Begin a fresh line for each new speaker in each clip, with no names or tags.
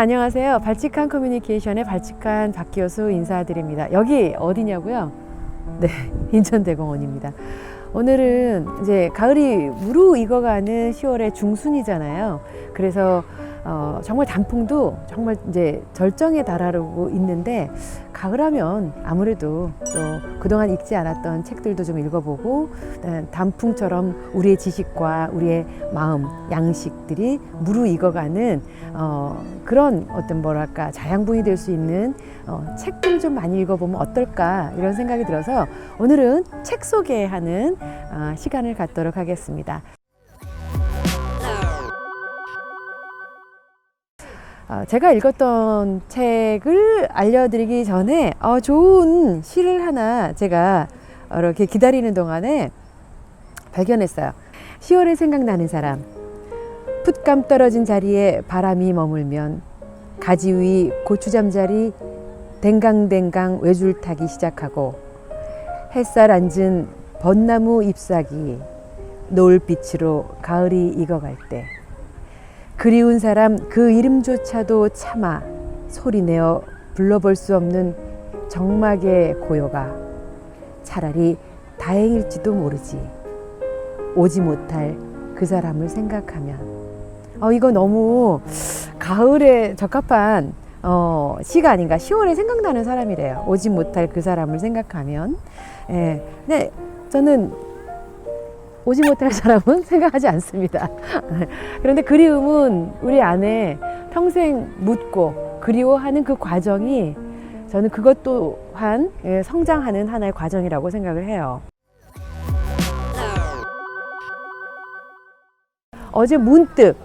안녕하세요. 발칙한 커뮤니케이션의 발칙한 박기호수 인사드립니다. 여기 어디냐고요? 네, 인천대공원입니다. 오늘은 이제 가을이 무르익어가는 10월의 중순이잖아요. 그래서 어, 정말 단풍도 정말 이제 절정에 달하고 있는데 가을하면 아무래도 또 그동안 읽지 않았던 책들도 좀 읽어보고 어, 단풍처럼 우리의 지식과 우리의 마음, 양식들이 무르익어가는 어, 그런 어떤 뭐랄까 자양분이 될 수 있는 어, 책들 좀 많이 읽어보면 어떨까 이런 생각이 들어서 오늘은 책 소개하는 어, 시간을 갖도록 하겠습니다. 제가 읽었던 책을 알려드리기 전에 어, 좋은 시를 하나 제가 이렇게 기다리는 동안에 발견했어요. 10월에 생각나는 사람. 풋감 떨어진 자리에 바람이 머물면 가지 위 고추 잠자리 댕강댕강 외줄 타기 시작하고 햇살 앉은 벚나무 잎사귀 노을빛으로 가을이 익어갈 때 그리운 사람 그 이름조차도 참아 소리내어 불러볼 수 없는 정막의 고요가 차라리 다행일지도 모르지. 오지 못할 그 사람을 생각하면. 어 이거 너무 가을에 적합한 어 시가 아닌가 10월에 생각나는 사람이래요. 오지 못할 그 사람을 생각하면. 예. 근데 저는 오지 못할 사람은 생각하지 않습니다. 그런데 그리움은 우리 안에 평생 묻고 그리워하는 그 과정이 저는 그것 또한 예, 성장하는 하나의 과정이라고 생각을 해요. 어제 문득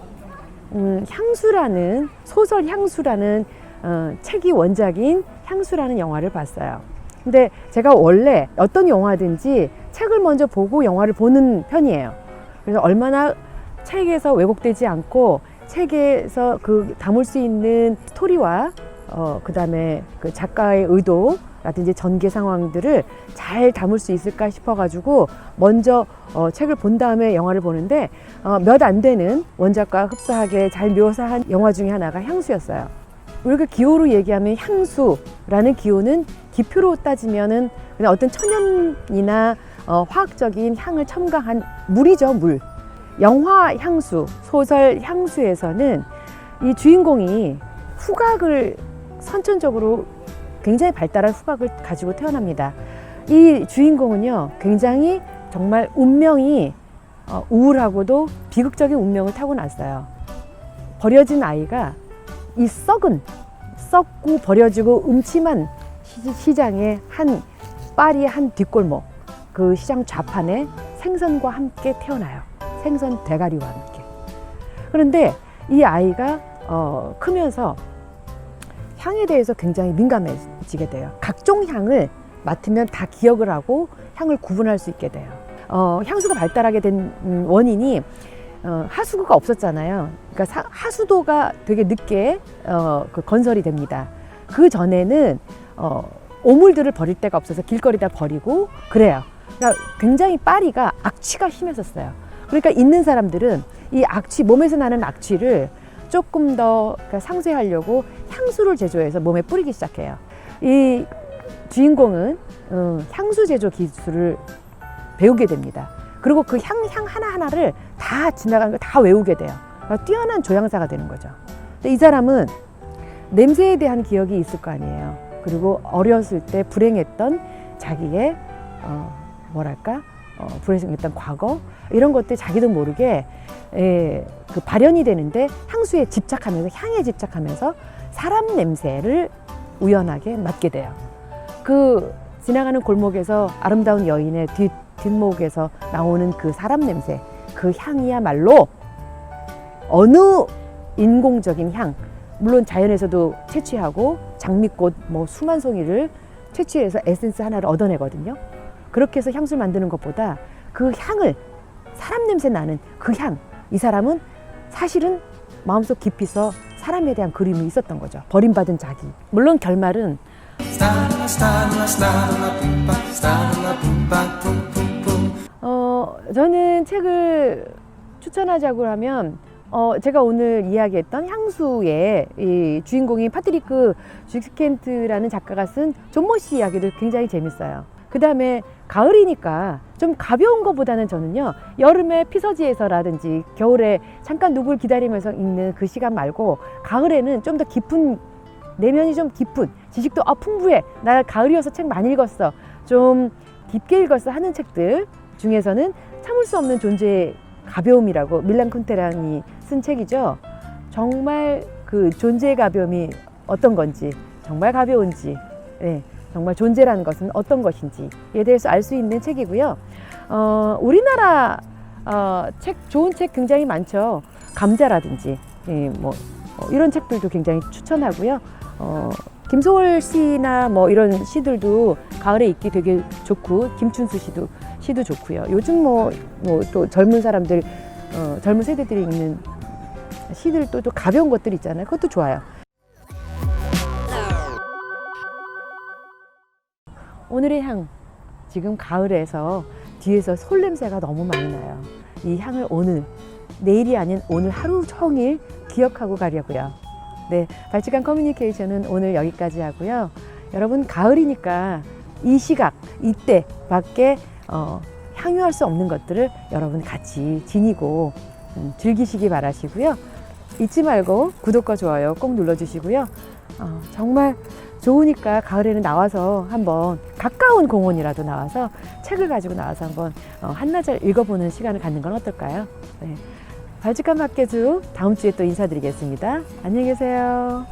음, 향수라는 소설 향수라는 어, 책이 원작인 향수라는 영화를 봤어요. 근데 제가 원래 어떤 영화든지 책을 먼저 보고 영화를 보는 편이에요. 그래서 얼마나 책에서 왜곡되지 않고 책에서 그 담을 수 있는 스토리와 어, 그 다음에 그 작가의 의도라든지 전개 상황들을 잘 담을 수 있을까 싶어가지고 먼저 어, 책을 본 다음에 영화를 보는데 어, 몇 안 되는 원작과 흡사하게 잘 묘사한 영화 중에 하나가 향수였어요. 우리가 기호로 얘기하면 향수라는 기호는 기표로 따지면은 그냥 어떤 천연이나 어, 화학적인 향을 첨가한 물이죠, 물. 영화 향수, 소설 향수에서는 이 주인공이 후각을 선천적으로 굉장히 발달한 후각을 가지고 태어납니다. 이 주인공은요, 굉장히 정말 운명이 어, 우울하고도 비극적인 운명을 타고 났어요. 버려진 아이가 이 썩은, 썩고 버려지고 음침한 시- 시장의 한 파리의 한 뒷골목, 그 시장 좌판에 생선과 함께 태어나요. 생선 대가리와 함께. 그런데 이 아이가 어, 크면서 향에 대해서 굉장히 민감해지게 돼요. 각종 향을 맡으면 다 기억을 하고 향을 구분할 수 있게 돼요. 어, 향수가 발달하게 된 음, 원인이 어, 하수구가 없었잖아요. 그러니까 사- 하수도가 되게 늦게 어, 그 건설이 됩니다. 그 전에는 어, 오물들을 버릴 데가 없어서 길거리다 버리고 그래요. 그러니까 굉장히 파리가 악취가 심했었어요. 그러니까 있는 사람들은 이 악취 몸에서 나는 악취를 조금 더 그러니까 상쇄하려고 향수를 제조해서 몸에 뿌리기 시작해요. 이 주인공은 어, 향수 제조 기술을 배우게 됩니다. 그리고 그 향, 향 하나하나를 다 지나가는 걸 다 외우게 돼요. 그러니까 뛰어난 조향사가 되는 거죠. 근데 이 사람은 냄새에 대한 기억이 있을 거 아니에요. 그리고 어렸을 때 불행했던 자기의 어, 뭐랄까 어, 불행했던 과거 이런 것들 자기도 모르게 에, 그 발현이 되는데 향수에 집착하면서 향에 집착하면서 사람 냄새를 우연하게 맡게 돼요. 그 지나가는 골목에서 아름다운 여인의 뒷, 뒷목에서 나오는 그 사람 냄새, 그 향이야말로 어느 인공적인 향, 물론 자연에서도 채취하고 장미꽃 뭐 수만 송이를 채취해서 에센스 하나를 얻어내거든요. 그렇게 해서 향수를 만드는 것보다 그 향을 사람 냄새 나는 그 향, 이 사람은 사실은 마음속 깊이서 사람에 대한 그림이 있었던 거죠. 버림받은 자기. 물론 결말은
stalla, pumpa, stalla, pumpa, pum, pum, pum.
어, 저는 책을 추천하자고 하면 어, 제가 오늘 이야기했던 향수의 이 주인공인 파트리크 주스켄트라는 작가가 쓴 존모 씨 이야기도 굉장히 재밌어요. 그 다음에 가을이니까 좀 가벼운 것보다는 저는요, 여름에 피서지에서라든지 겨울에 잠깐 누굴 기다리면서 읽는 그 시간 말고 가을에는 좀 더 깊은 내면이 좀 깊은 지식도 아 풍부해. 나 가을이어서 책 많이 읽었어. 좀 깊게 읽었어 하는 책들 중에서는 참을 수 없는 존재의 가벼움이라고 밀란 쿤테란이 쓴 책이죠. 정말 그 존재의 가벼움이 어떤 건지 정말 가벼운지 네, 정말 존재라는 것은 어떤 것인지에 대해서 알 수 있는 책이고요. 어, 우리나라 어, 책 좋은 책 굉장히 많죠. 감자라든지 예, 뭐 어, 이런 책들도 굉장히 추천하고요. 어, 김소월 씨나 뭐 이런 시들도 가을에 읽기 되게 좋고 김춘수 씨도 시도 좋고요. 요즘 뭐 뭐 또 젊은 사람들 어, 젊은 세대들이 읽는 시들도 또 가벼운 것들 있잖아요. 그것도 좋아요. 오늘의 향 지금 가을에서 뒤에서 솔 냄새가 너무 많이 나요. 이 향을 오늘 내일이 아닌 오늘 하루 종일 기억하고 가려고요. 네, 발칙한 커뮤니케이션은 오늘 여기까지 하고요. 여러분 가을이니까 이 시각 이때 밖에 어, 향유할 수 없는 것들을 여러분 같이 지니고 음, 즐기시기 바라시고요. 잊지 말고 구독과 좋아요 꼭 눌러주시고요. 어, 정말 좋으니까 가을에는 나와서 한번 가까운 공원이라도 나와서 책을 가지고 나와서 한번 어, 한나절 읽어보는 시간을 갖는 건 어떨까요? 네. 발칙한 팟캐즈 다음 주에 또 인사드리겠습니다. 안녕히 계세요.